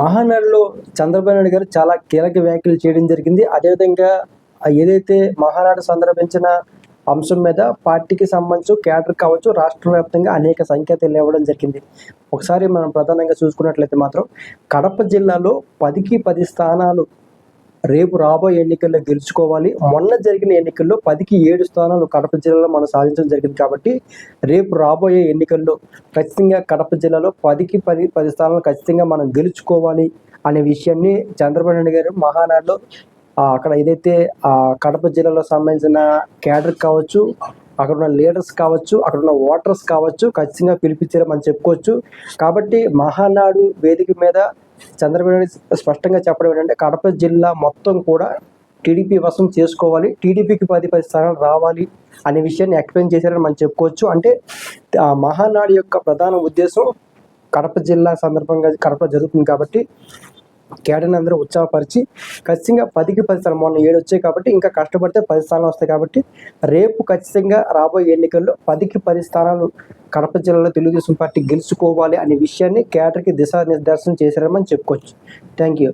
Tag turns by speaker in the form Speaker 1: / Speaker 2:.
Speaker 1: మహానాడులో చంద్రబాబు నాయుడు గారు చాలా కీలక వ్యాఖ్యలు చేయడం జరిగింది. అదేవిధంగా ఏదైతే మహానాడు సందర్భించిన అంశం మీద పార్టీకి సంబంధించి క్యాడర్ కావచ్చు రాష్ట్ర వ్యాప్తంగా అనేక సంకేతాలు ఇవ్వడం జరిగింది. ఒకసారి మనం ప్రధానంగా చూసుకున్నట్లయితే మాత్రం కడప జిల్లాలో పదికి పది స్థానాలు రేపు రాబోయే ఎన్నికల్లో గెలుచుకోవాలి. మొన్న జరిగిన ఎన్నికల్లో పదికి ఏడు స్థానాలు కడప జిల్లాలో మనం సాధించడం జరిగింది కాబట్టి రేపు రాబోయే ఎన్నికల్లో ఖచ్చితంగా కడప జిల్లాలో పదికి పది పది స్థానాలు ఖచ్చితంగా మనం గెలుచుకోవాలి అనే విషయాన్ని చంద్రబాబు నాయుడు గారు మహానాడులో అక్కడ ఏదైతే కడప జిల్లాలో సంబంధించిన క్యాడర్ కావచ్చు అక్కడ ఉన్న లీడర్స్ కావచ్చు అక్కడ ఉన్న ఓటర్స్ కావచ్చు ఖచ్చితంగా పిలిపించారు మనం చెప్పుకోవచ్చు. కాబట్టి మహానాడు వేదిక మీద చంద్రబాబు స్పష్టంగా చెప్పడం ఏంటంటే కడప జిల్లా మొత్తం కూడా టీడీపీ వశం చేసుకోవాలి టీడీపీకి పది పది స్థానాలు రావాలి అనే విషయాన్ని ఎక్స్ప్లెయిన్ చేశారని మనం చెప్పుకోవచ్చు. అంటే ఆ మహానాడు యొక్క ప్రధాన ఉద్దేశం కడప జిల్లా సందర్భంగా కడప జరుగుతుంది కాబట్టి కేడర్ని అందరూ ఉత్సాహపరిచి ఖచ్చితంగా పదికి పది స్థానం మొన్న ఏడు వచ్చాయి కాబట్టి ఇంకా కష్టపడితే పది స్థానాలు వస్తాయి కాబట్టి రేపు ఖచ్చితంగా రాబోయే ఎన్నికల్లో పదికి పది స్థానాలు కడప జిల్లాలో తెలుగుదేశం పార్టీ గెలుచుకోవాలి అనే విషయాన్ని కేడర్కి దిశానిర్దేశం చేశారని మనం చెప్పుకోవచ్చు. Thank you